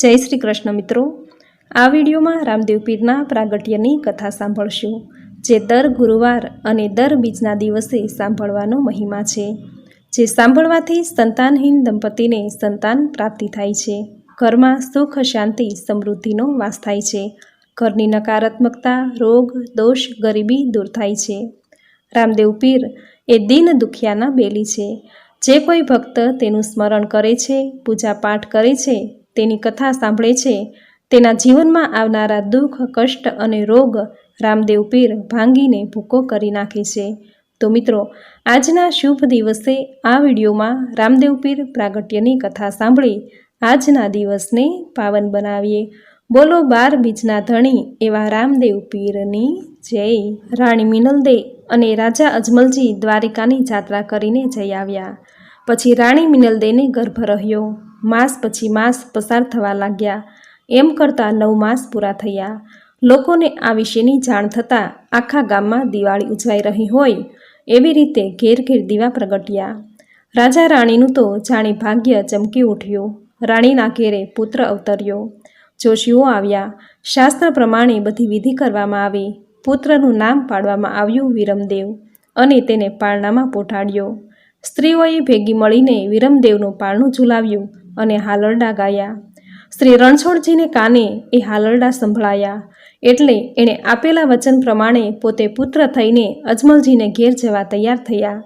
જય શ્રી કૃષ્ણ મિત્રો. આ વિડીયોમાં રામદેવ પીરના પ્રાગટ્યની કથા સાંભળશું, જે દર ગુરુવાર અને દર બીજના દિવસે સાંભળવાનો મહિમા છે, જે સાંભળવાથી સંતાનહીન દંપતીને સંતાન પ્રાપ્તિ થાય છે. ઘરમાં સુખ, શાંતિ, સમૃદ્ધિનો વાસ થાય છે. ઘરની નકારાત્મકતા, રોગ, દોષ, ગરીબી દૂર થાય છે. રામદેવ પીર એ દિન દુખિયાના બેલી છે. જે કોઈ ભક્ત તેનું સ્મરણ કરે છે પૂજા પાઠ કરે છે તેની કથા સાંભળે છે. તેના જીવનમાં આવનારા દુઃખ, કષ્ટ અને રોગ રામદેવ પીર ભાંગીને ભૂકો કરી નાખે છે. તો મિત્રો, આજના શુભ દિવસે આ વિડીયોમાં રામદેવ પીર પ્રાગટ્યની કથા સાંભળી આજના દિવસને પાવન બનાવીએ. બોલો બાર બીજના ધણી એવા રામદેવ પીરની જય. રાણી મિનલદે અને રાજા અજમલજી દ્વારિકાની જાત્રા કરીને જઈ આવ્યા. પછી રાણી મિનલદેને ગર્ભ રહ્યો. માસ પછી માસ પસાર થવા લાગ્યા. એમ કરતાં નવ માસ પૂરા થયા. લોકોને આ વિશેની જાણ થતાં આખા ગામમાં દિવાળી ઉજવાઈ રહી હોય એવી રીતે ઘેર ઘેર દીવા પ્રગટ્યા. રાજા રાણીનું તો જાણે ભાગ્ય ચમકી ઉઠ્યું. રાણીના ઘેરે પુત્ર અવતર્યો. જોશીઓ આવ્યા. શાસ્ત્ર પ્રમાણે બધી વિધિ કરવામાં આવી. પુત્રનું નામ પાડવામાં આવ્યું વિરમદેવ અને તેને પારણામાં પોઠાડ્યો. સ્ત્રીઓએ ભેગી મળીને વિરમદેવનું પારણું ઝુલાવ્યું. અને હાલરડા ગાયા. શ્રી રણછોડજીને કાને એ હાલરડા સંભળાયા. એટલે એણે આપેલા વચન પ્રમાણે પોતે પુત્ર થઈને અજમલજીને ઘેર જવા તૈયાર થયા.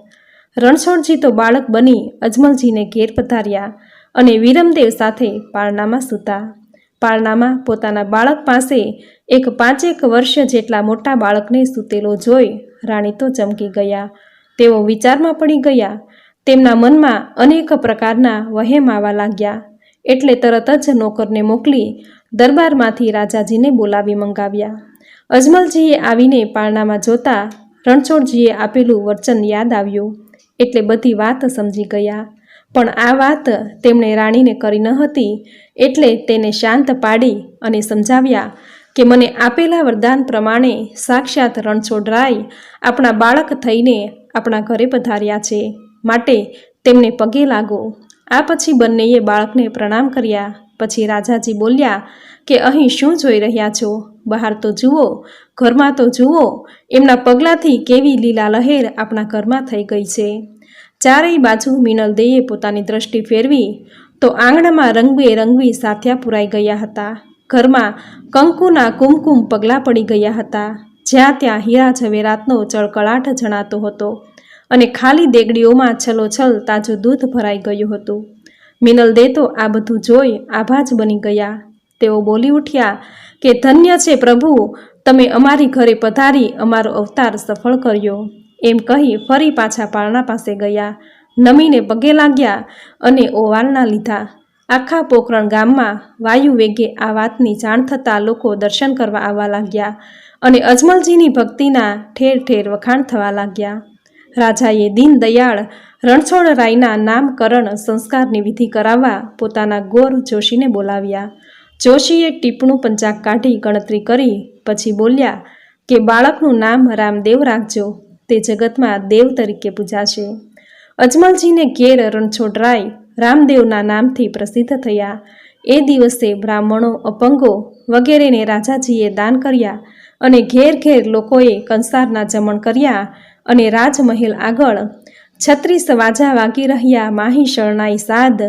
રણછોડજી તો બાળક બની અજમલજીને ઘેર પધાર્યા અને વિરમદેવ સાથે પારણામાં સૂતા. પારણામાં પોતાના બાળક પાસે એક પાંચેક વર્ષ જેટલા મોટા બાળકને સૂતેલો જોઈ રાણી તો ચમકી ગયા. તેઓ વિચારમાં પડી ગયા તેમના મનમાં અનેક પ્રકારના વહેમ આવવા લાગ્યા. એટલે તરત જ નોકરને મોકલી દરબારમાંથી રાજાજીને બોલાવી મંગાવ્યા. અજમલજીએ આવીને પારણામાં જોતા રણછોડજીએ આપેલું વચન યાદ આવ્યું. એટલે બધી વાત સમજી ગયા. પણ આ વાત તેમણે રાણીને કરી ન હતી. એટલે તેને શાંત પાડી અને સમજાવ્યા કે મને આપેલા વરદાન પ્રમાણે સાક્ષાત રણછોડરાય આપણા બાળક થઈને આપણા ઘરે પધાર્યા છે. માટે તેમને પગે લાગો. આ પછી બંનેએ બાળકને પ્રણામ કર્યા. પછી રાજાજી બોલ્યા કે, અહીં શું જોઈ રહ્યા છો? બહાર તો જુઓ, ઘરમાં તો જુઓ. એમના પગલાંથી કેવી લીલા લહેર આપણા ઘરમાં થઈ ગઈ છે. ચારેય બાજુ મિનલદેએ પોતાની દ્રષ્ટિ ફેરવી તો આંગણામાં રંગબેરંગી સાથિયા પુરાઈ ગયા હતા. ઘરમાં કંકુના કુમકુમ પગલાં પડી ગયા હતા. જ્યાં ત્યાં હીરા ઝવેરાતનો ચળકળાટ જણાતો હતો. અને ખાલી દેગડીઓમાં છલોછલ તાજું દૂધ ભરાઈ ગયું હતું. મિનલદે તો આ બધું જોઈ આભા જ બની ગયા. તેઓ બોલી ઉઠ્યા કે, ધન્ય છે પ્રભુ, તમે અમારી ઘરે પધારી અમારો અવતાર સફળ કર્યો. એમ કહી ફરી પાછા પારણા પાસે ગયા. નમીને પગે લાગ્યા અને ઓવાલના લીધા. આખા પોકરણ ગામમાં વાયુ વેગે આ વાતની જાણ થતાં લોકો દર્શન કરવા આવવા લાગ્યા અને અજમલજીની ભક્તિના ઠેર ઠેર વખાણ થવા લાગ્યા. રાજાએ દીનદયાળ રણછોડરાયના નામકરણ સંસ્કારની વિધિ કરાવવા પોતાના ગોર જોશીને બોલાવ્યા. જોશીએ ટીપણું પંચાક કાઢી ગણતરી કરી, પછી બોલ્યા કે બાળકનું નામ રામદેવ રાખજો, તે જગતમાં દેવ તરીકે પૂજાશે. અજમલજીને ઘેર રણછોડરાય રામદેવના નામથી પ્રસિદ્ધ થયા. એ દિવસે બ્રાહ્મણો, અપંગો વગેરેને રાજાજીએ દાન કર્યા અને ઘેર ઘેર લોકોએ કંસારના જમણ કર્યા. અને રાજમહેલ આગળ છત્રીસ વાજા વાગી રહ્યા માહી શરણાઈ સાદ.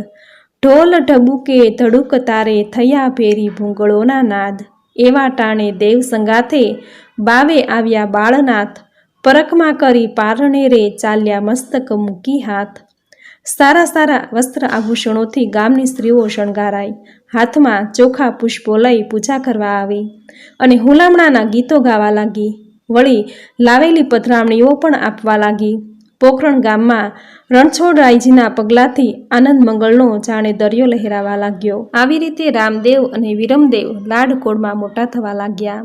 ઢોલ ઢબુકે ધડુક તારે થયા ભેરી ભૂંગળોના નાદ. એવા ટાણે દેવ સંગાથે બાવે આવ્યા બાળનાથ. પરકમાં કરી પારણે રે ચાલ્યા મસ્તક મૂકી હાથ. સારા સારા વસ્ત્ર આભૂષણોથી ગામની સ્ત્રીઓ શણગારાઈ. હાથમાં ચોખા પુષ્પો લઈ પૂજા કરવા આવી અને હુલામણાના ગીતો ગાવા લાગી. વળી લાવેલી પધરામણીઓ પણ આપવા લાગી. પોખરણ ગામમાં રણછોડરાયજીના પગલાથી આનંદ મંગળનો જાણે દરિયો લહેરાવા લાગ્યો. આવી રીતે રામદેવ અને વિરમદેવ લાડકોડમાં મોટા થવા લાગ્યા.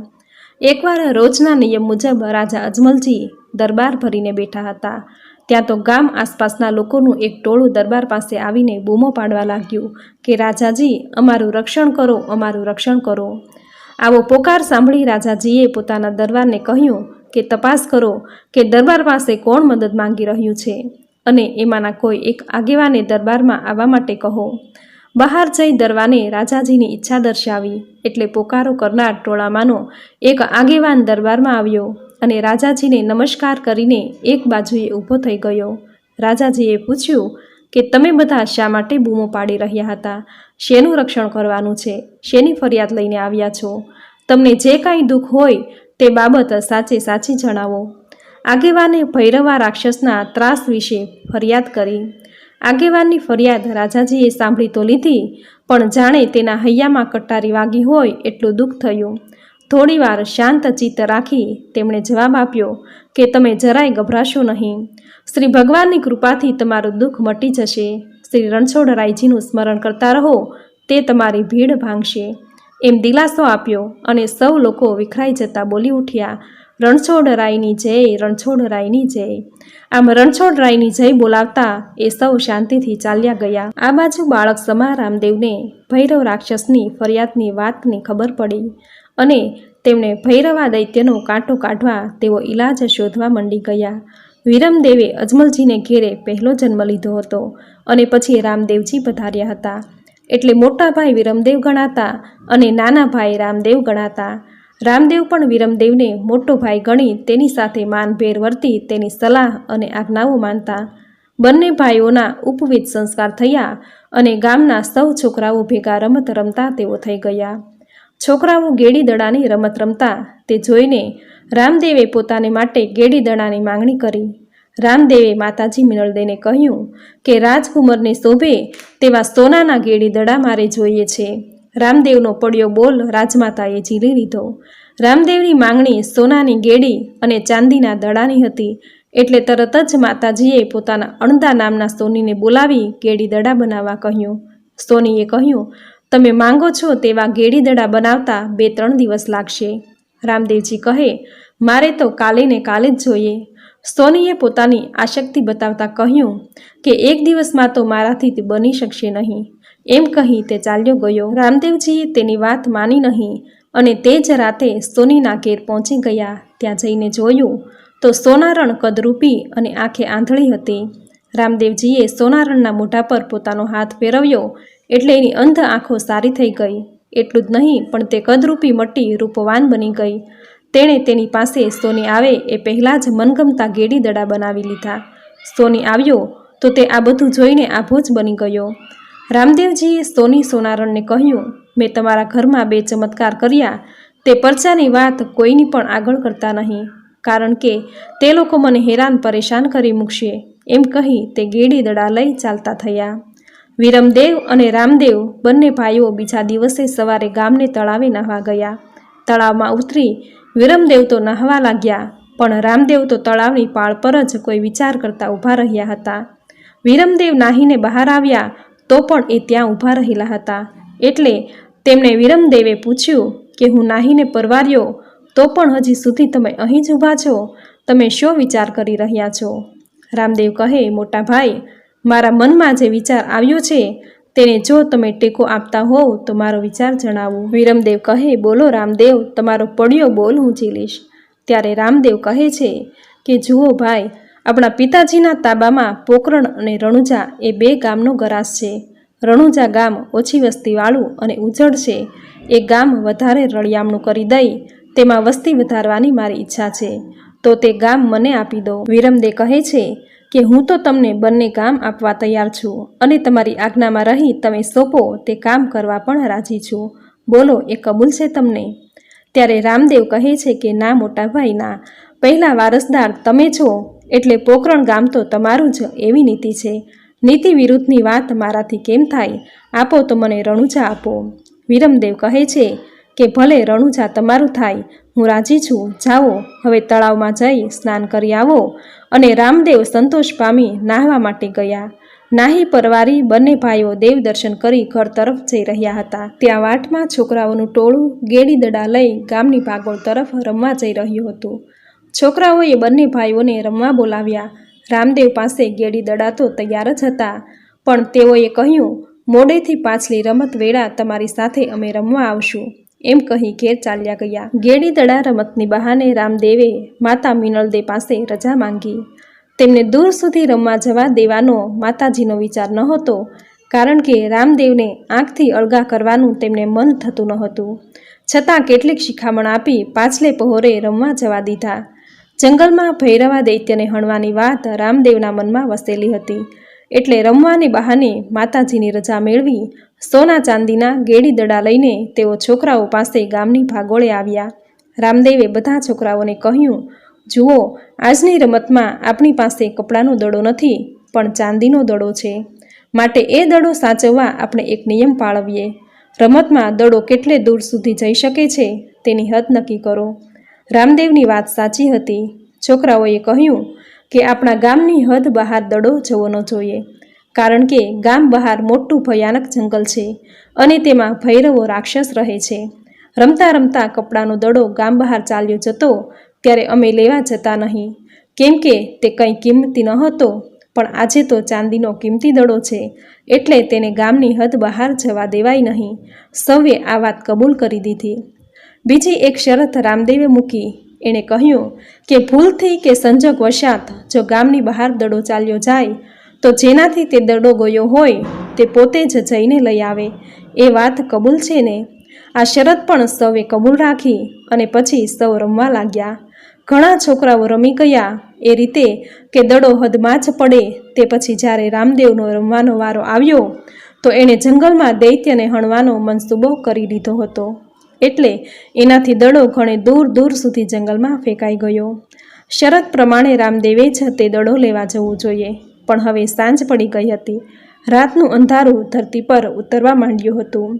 એકવાર રોજના નિયમ મુજબ રાજા અજમલજી દરબાર ભરીને બેઠા હતા. ત્યાં તો ગામ આસપાસના લોકોનું એક ટોળું દરબાર પાસે આવીને બૂમો પાડવા લાગ્યું કે, રાજાજી, અમારું રક્ષણ કરો, અમારું રક્ષણ કરો. આવો પોકાર સાંભળી રાજાજીએ પોતાના દરબારને કહ્યું કે તપાસ કરો કે દરબાર પાસે કોણ મદદ માંગી રહ્યું છે અને એમાંના કોઈ એક આગેવાને દરબારમાં આવવા માટે કહો. બહાર જઈ દરવાને રાજાજીની ઈચ્છા દર્શાવી એટલે પોકારો કરનાર ટોળામાંનો એક આગેવાન દરબારમાં આવ્યો અને રાજાજીને નમસ્કાર કરીને એક બાજુએ ઊભો થઈ ગયો. રાજાજીએ પૂછ્યું કે તમે બધા શા માટે બૂમો પાડી રહ્યા હતા? શેનું રક્ષણ કરવાનું છે? શેની ફરિયાદ લઈને આવ્યા છો? તમને જે કાંઈ દુઃખ હોય તે બાબત સાચે સાચી જણાવો. આગેવાને ભૈરવા રાક્ષસના ત્રાસ વિશે ફરિયાદ કરી. આગેવાનની ફરિયાદ રાજાજીએ સાંભળી તો લીધી, પણ જાણે તેના હૈયામાં કટારી વાગી હોય એટલું દુઃખ થયું. થોડીવાર શાંત ચિત્ત રાખી તેમણે જવાબ આપ્યો કે તમે જરાય ગભરાશો નહીં. શ્રી ભગવાનની કૃપાથી તમારું દુઃખ મટી જશે. શ્રી રણછોડરાયજીનું સ્મરણ કરતા રહો, તે તમારી ભીડ ભાંગશે. એમ દિલાસો આપ્યો અને સૌ લોકો વિખરાઈ જતા બોલી ઉઠ્યા રણછોડરાયની જય રણછોડરાયની જય. આમ રણછોડરાયની જય બોલાવતા એ સૌ શાંતિથી ચાલ્યા ગયા. આ બાજુ બાળક સમા રામદેવને ભૈરવ રાક્ષસની ફરિયાદની વાતની ખબર પડી. અને તેમણે ભૈરવા દૈત્યનો કાંટો કાઢવા તેઓ ઈલાજ શોધવા મંડી ગયા. વિરમદેવે અજમલજીને ઘેરે પહેલો જન્મ લીધો હતો અને પછી રામદેવજી પધાર્યા હતા. એટલે મોટા ભાઈ વિરમદેવ ગણાતા અને નાના ભાઈ રામદેવ ગણાતા. રામદેવ પણ વિરમદેવને મોટો ભાઈ ગણી તેની સાથે માનભેર વર્તી તેની સલાહ અને આજ્ઞાઓ માનતા. બંને ભાઈઓના ઉપવિધ સંસ્કાર થયા અને ગામના સૌ છોકરાઓ ભેગા રમત રમતા તેઓ થઈ ગયા. છોકરાઓ ગેડી દડાની રમત રમતા તે જોઈને રામદેવે પોતાને માટે ગેડી દડાની માંગણી કરી. રામદેવે માતાજી મિનળદેને કહ્યું કે રાજકુંવરને શોભે તેવા સોનાના ગેડી દડા મારે જોઈએ છે. રામદેવનો પડ્યો બોલ રાજમાતાએ ઝીલી લીધો. રામદેવની માંગણી સોનાની ગેડી અને ચાંદીના દડાની હતી એટલે તરત જ માતાજીએ પોતાના અણદા નામના સોનીને બોલાવી ગેડી દડા બનાવવા કહ્યું. સોનીએ કહ્યું તમે માંગો છો તેવા ગેડીદડા બનાવતા બે ત્રણ દિવસ લાગશે. રામદેવજી કહે, મારે તો કાલે ને કાલે જ જોઈએ. સોનીએ પોતાની આશક્તિ બતાવતા કહ્યું કે એક દિવસમાં તો મારાથી તે બની શકશે નહીં. એમ કહી તે ચાલ્યો ગયો. રામદેવજીએ તેની વાત માની નહીં અને તે જ રાતે સોનીના ઘેર પહોંચી ગયા. ત્યાં જઈને જોયું તો સોનારણ કદરૂપી અને આંખે આંધળી હતી. રામદેવજીએ સોનારણના મોઢા પર પોતાનો હાથ ફેરવ્યો એટલે એની અંધ આંખો સારી થઈ ગઈ. એટલું જ નહીં, પણ તે કદરૂપી મટી રૂપવાન બની ગઈ. તેણે તેની પાસે સોની આવે એ પહેલાં જ મનગમતા ગેડી દડા બનાવી લીધા. સોની આવ્યો તો તે આ બધું જોઈને આભો જ બની ગયો. રામદેવજીએ સોની સોનારણને કહ્યું, મેં તમારા ઘરમાં બે ચમત્કાર કર્યા. તે પરચાની વાત કોઈની પણ આગળ કરતા નહીં. કારણ કે તે લોકો મને હેરાન પરેશાન કરી મૂકશે. એમ કહી તે ગેડી દડા લઈ ચાલતા થયા. વિરમદેવ અને રામદેવ બંને ભાઈઓ બીજા દિવસે સવારે ગામને તળાવે નહાવા ગયા. તળાવમાં ઉતરી વિરમદેવ તો નહાવા લાગ્યા, પણ રામદેવ તો તળાવની પાળ પર જ કોઈ વિચાર કરતા ઊભા રહ્યા હતા. વિરમદેવ નાહીને બહાર આવ્યા તો પણ એ ત્યાં ઊભા રહેલા હતા. એટલે તેમણે વિરમદેવે પૂછ્યું કે, હું નાહીને પરવાર્યો, તો પણ હજી સુધી તમે અહીં જ ઊભા છો? તમે શો વિચાર કરી રહ્યા છો? રામદેવ કહે, મોટા ભાઈ મારા મનમાં જે વિચાર આવ્યો છે, તેને જો તમે ટેકો આપતા હોવ, તો મારો વિચાર જણાવો. વિરમદેવ કહે, બોલો રામદેવ, તમારો પડ્યો બોલ, હું ઝીલીશ. ત્યારે રામદેવ કહે છે કે, જુઓ ભાઈ, આપણા પિતાજીના તાબામાં પોકરણ અને રણુજા એ બે ગામનો ગરાસ છે. રણુજા ગામ ઓછી વસ્તીવાળું અને ઉજળ છે. એ ગામ વધારે રળિયામણું કરી દઈ, તેમાં વસ્તી વધારવાની મારી ઈચ્છા છે. તો તે ગામ મને આપી દો. વિરમદે કહે છે કે હું તો તમને બંને કામ આપવા તૈયાર છું અને તમારી આજ્ઞામાં રહી તમે સોંપો તે કામ કરવા પણ રાજી છું. બોલો, એ કબૂલ છે તમને? ત્યારે રામદેવ કહે છે કે, ના, મોટા ભાઈ, ના. પહેલાં વારસદાર તમે છો, એટલે પોકરણ ગામ તો તમારું જ એવી નીતિ છે. નીતિ વિરુદ્ધની વાત મારાથી કેમ થાય? આપો તો મને રણુજા આપો. વિરમદેવ કહે છે કે, ભલે રણુજા તમારું થાય, હું રાજી છું. જાઓ, હવે તળાવમાં જઈ સ્નાન કરી આવો. અને રામદેવ સંતોષ પામી નાહવા માટે ગયા. નાહી પરવારી બંને ભાઈઓ દેવ દર્શન કરી ઘર તરફ જઈ રહ્યા હતા. ત્યાં વાટમાં છોકરાઓનું ટોળું ગેડી દડા લઈ ગામની ભાગોળ તરફ રમવા જઈ રહ્યું હતું. છોકરાઓએ બંને ભાઈઓને રમવા બોલાવ્યા. રામદેવ પાસે ગેડી દડા તો તૈયાર જ હતા, પણ તેઓએ કહ્યું, મોડેથી પાછલી રમત વેળા તમારી સાથે અમે રમવા આવશું. એમ કહી ઘેર ચાલ્યા ગયા. ગેડી દડા રમતની બહાને રામદેવે માતા મિનલદે પાસે રજા માંગી. તેમને દૂર સુધી રમવા જવા દેવાનો માતાજીનો વિચાર નહોતો, કારણ કે રામદેવને આંખથી અળગા કરવાનું તેમને મન થતું નહોતું. છતાં કેટલીક શિખામણ આપી પાછલે પહોરે રમવા જવા દીધા. જંગલમાં ભૈરવા દૈત્યને હણવાની વાત રામદેવના મનમાં વસેલી હતી. એટલે રમવાની બહાને માતાજીની રજા મેળવી સોના ચાંદીના ગેડી દડા લઈને તેઓ છોકરાઓ પાસે ગામની ભાગોળે આવ્યા. રામદેવે બધા છોકરાઓને કહ્યું, જુઓ, આજની રમતમાં આપણી પાસે કપડાનો દડો નથી, પણ ચાંદીનો દડો છે. માટે એ દડો સાચવવા આપણે એક નિયમ પાળવીએ. રમતમાં દડો કેટલે દૂર સુધી જઈ શકે છે તેની હદ નક્કી કરો. રામદેવની વાત સાચી હતી. છોકરાઓએ કહ્યું કે આપણા ગામની હદ બહાર દડો જવો ન જોઈએ. કારણ કે ગામ બહાર મોટું ભયાનક જંગલ છે અને તેમાં ભૈરવો રાક્ષસ રહે છે. રમતા રમતા કપડાનો દડો ગામ બહાર ચાલ્યો જતો ત્યારે અમે લેવા જતા નહીં. કેમ કે તે કંઈ કિંમતી ન હતો પણ આજે તો ચાંદીનો કિંમતી દડો છે એટલે તેને ગામની હદ બહાર જવા દેવાય નહીં. સૌએ આ વાત કબૂલ કરી દીધી. બીજી એક શરત રામદેવે મૂકી. એણે કહ્યું કે ભૂલથી કે સંજોગ વશાત જો ગામની બહાર દડો ચાલ્યો જાય, તો જેનાથી તે દડો ગયો હોય, તે પોતે જ જઈને લઈ આવે. એ વાત કબૂલ છે ને? આ શરત પણ સૌએ કબૂલ રાખી અને પછી સૌ રમવા લાગ્યા. ઘણા છોકરાઓ રમી ગયા. એ રીતે કે દડો હદમાં જ પડે, તે પછી જ્યારે રામદેવનો રમવાનો વારો આવ્યો, તો એણે જંગલમાં દૈત્યને હણવાનો મનસૂબો કરી લીધો હતો. એટલે એનાથી દડો ઘણે દૂર દૂર સુધી જંગલમાં ફેંકાઈ ગયો. શરત પ્રમાણે રામદેવે જ તે દડો લેવા જવું જોઈએ. પણ હવે સાંજ પડી ગઈ હતી. રાતનું અંધારું ધરતી પર ઉતરવા માંડ્યું હતું.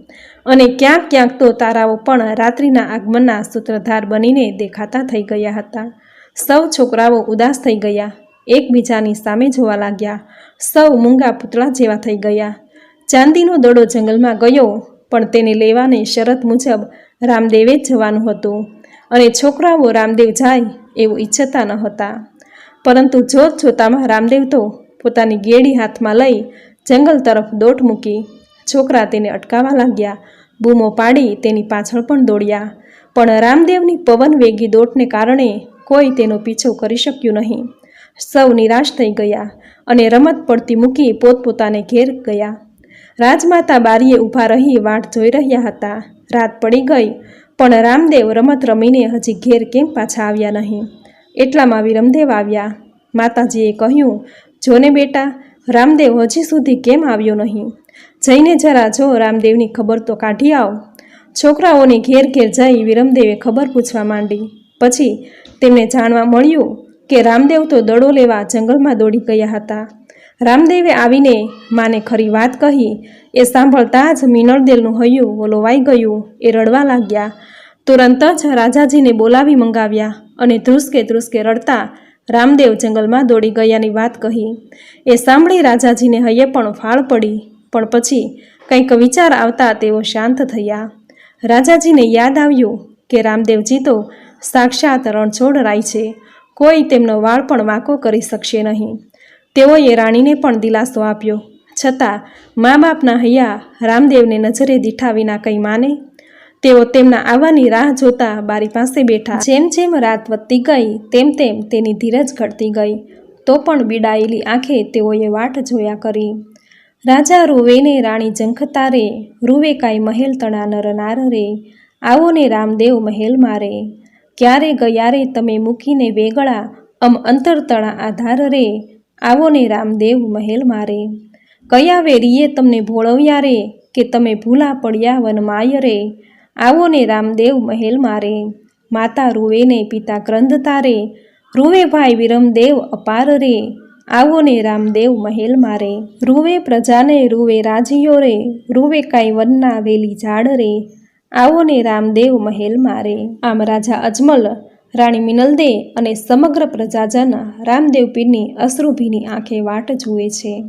અને ક્યાંક ક્યાંક તો તારાઓ પણ રાત્રિના આગમનના સૂત્રધાર બનીને દેખાતા થઈ ગયા હતા. સૌ છોકરાઓ ઉદાસ થઈ ગયા. એકબીજાની સામે જોવા લાગ્યા. સૌ મૂંગા પૂતળા જેવા થઈ ગયા. ચાંદીનો દડો જંગલમાં ગયો, પણ તેને લેવાને શરત મુજબ રામદેવે જ જવાનું હતું. અને છોકરાઓ રામદેવ જાય એવું ઈચ્છતા ન હતા. પરંતુ જોત જોતામાં રામદેવ તો પોતાની ગેડી હાથમાં લઈ જંગલ તરફ દોટ મૂકી છોકરા તેને અટકાવવા લાગ્યા. બૂમો પાડી તેની પાછળ પણ દોડ્યા. પણ રામદેવની પવન વેગી દોટને કારણે કોઈ તેનો પીછો કરી શક્યું નહીં. સૌ નિરાશ થઈ ગયા અને રમત પડતી મૂકી પોતપોતાને ઘેર ગયા. રાજમાતા બારીએ ઊભા રહી વાટ જોઈ રહ્યા હતા. રાત પડી ગઈ, પણ રામદેવ રમત રમીને હજી ઘેર કેમ પાછા આવ્યા નહીં? એટલામાં વિરમદેવ આવ્યા. માતાજીએ કહ્યું, જોને બેટા, રામદેવ હજી સુધી કેમ આવ્યો નહીં? જઈને જરા જો રામદેવની ખબર તો કાઢી આવ. છોકરાઓને ઘેર ઘેર જઈ વિરમદેવે ખબર પૂછવા માંડી. પછી તેમને જાણવા મળ્યું કે રામદેવ તો દડો લેવા જંગલમાં દોડી ગયા હતા. રામદેવે આવીને માને ખરી વાત કહી. એ સાંભળતા જ મિનળદેલનું હૈયું વલોવાઈ ગયું. એ રડવા લાગ્યા. તુરંત જ રાજાજીને બોલાવી મંગાવ્યા અને ધ્રુસકે ધ્રુસકે રડતા રામદેવ જંગલમાં દોડી ગયાની વાત કહી. એ સાંભળી રાજાજીને હૈયે પણ ફાળ પડી. પણ પછી કંઈક વિચાર આવતા તેઓ શાંત થયા. રાજાજીને યાદ આવ્યું કે રામદેવજી તો સાક્ષાત રણછોડ રાય છે. કોઈ તેમનો વાળ પણ વાંકો કરી શકશે નહીં. તેઓએ રાણીને પણ દિલાસો આપ્યો. છતાં મા બાપના હૈયા રામદેવને નજરે દીઠા વિના કંઈ માને. તેઓ તેમના આવવાની રાહ જોતા બારી પાસે બેઠા. જેમ જેમ રાત વધતી ગઈ, તેમ તેમ તેની ધીરજ ઘટતી ગઈ. તો પણ બીડાયેલી આંખે તેઓએ વાટ જોયા કરી. રાજા રૂવેને રાણી જંખતા રે રૂવે કાંઈ મહેલ તણા નરનાર રે. આવો ને રામદેવ મહેલ મારે. ક્યારે ગયા રે તમે મૂકીને વેગળા, અમ અંતર તણા આધાર રે. આવો ને રામદેવ મહેલ મારે. કયા વેરીએ તમને ભોળવ્યા રે કે તમે ભૂલા પડ્યા વનમાય રે? આવો ને રામદેવ મહેલ મારે. માતા રૂવે ને પિતા ક્રંદ તારે. રૂવે ભાઈ વિરમદેવ અપાર રે. આવો ને રામદેવ મહેલ મારે. રૂવે પ્રજાને રૂવે રાજીઓ રે. રૂવે કાંઈ વનના વેલી ઝાડ રે. આવો ને રામદેવ મહેલ મારે. આમ રાજા અજમલ રાણી મિનલદે અને સમગ્ર પ્રજાજન રામદેવ પીરની અશ્રુભીની આંખે વાટ જુએ છે.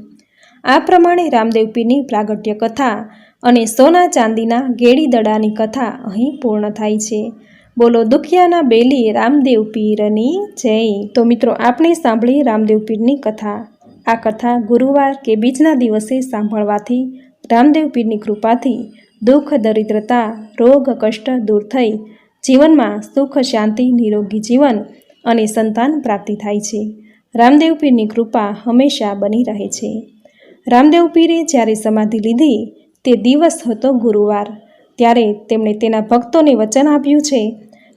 આ પ્રમાણે રામદેવ પીરની પ્રાગટ્ય કથા અને સોના ચાંદીના ગેડી દડાની કથા અહીં પૂર્ણ થાય છે. બોલો, દુખિયાના બેલી રામદેવ પીરની જય. તો મિત્રો, આપણે સાંભળી રામદેવ પીરની કથા. આ કથા ગુરુવાર કે બીજના દિવસે સાંભળવાથી રામદેવ પીરની કૃપાથી દુઃખ, દરિદ્રતા, રોગ, કષ્ટ દૂર થઈ જીવનમાં સુખ, શાંતિ, નિરોગી જીવન અને સંતાન પ્રાપ્તિ થાય છે. રામદેવ પીરની કૃપા હંમેશા બની રહે છે. રામદેવ પીરે જ્યારે સમાધિ લીધી, તે દિવસ હતો ગુરુવાર. ત્યારે તેમણે તેના ભક્તોને વચન આપ્યું છે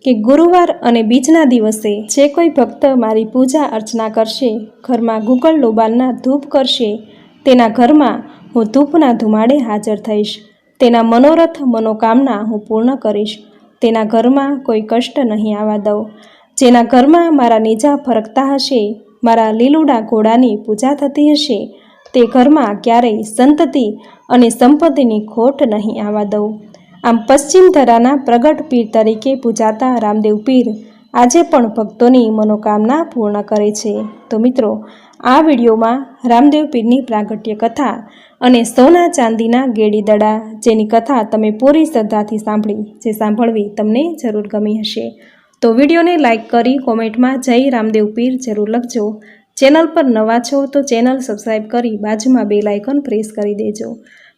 કે ગુરુવાર અને બીજના દિવસે જે કોઈ ભક્ત મારી પૂજા અર્ચના કરશે, ઘરમાં ગુગળ લોબાલના ધૂપ કરશે, તેના ઘરમાં હું ધૂપના ધુમાડે હાજર થઈશ. તેના મનોરથ, મનોકામના હું પૂર્ણ કરીશ. તેના ઘરમાં કોઈ કષ્ટ નહીં આવવા દઉં. જેના ઘરમાં મારા નીજા ફરકતા હશે, મારા લીલુડા ઘોડાની પૂજા થતી હશે, તે ઘરમાં ક્યારેય સંતતિ અને સંપત્તિની ખોટ નહીં આવવા દઉં. આમ પશ્ચિમ ધરાના પ્રગટ પીર તરીકે પૂજાતા રામદેવ પીર આજે પણ ભક્તોની મનોકામના પૂર્ણ કરે છે. તો મિત્રો આ વિડીયોમાં રામદેવ પીરની પ્રાગટ્ય કથા અને સોના ચાંદીના ગેડી દડા જેની કથા તમે પૂરી શ્રદ્ધાથી સાંભળી, જે સાંભળવી તમને જરૂર ગમી હશે. તો વિડીયોને લાઇક કરી કોમેન્ટમાં જય રામદેવ પીર જરૂર લખજો. ચેનલ પર નવા છો તો ચેનલ સબસ્ક્રાઈબ કરી બાજુમાં બે લાઇકન પ્રેસ કરી દેજો.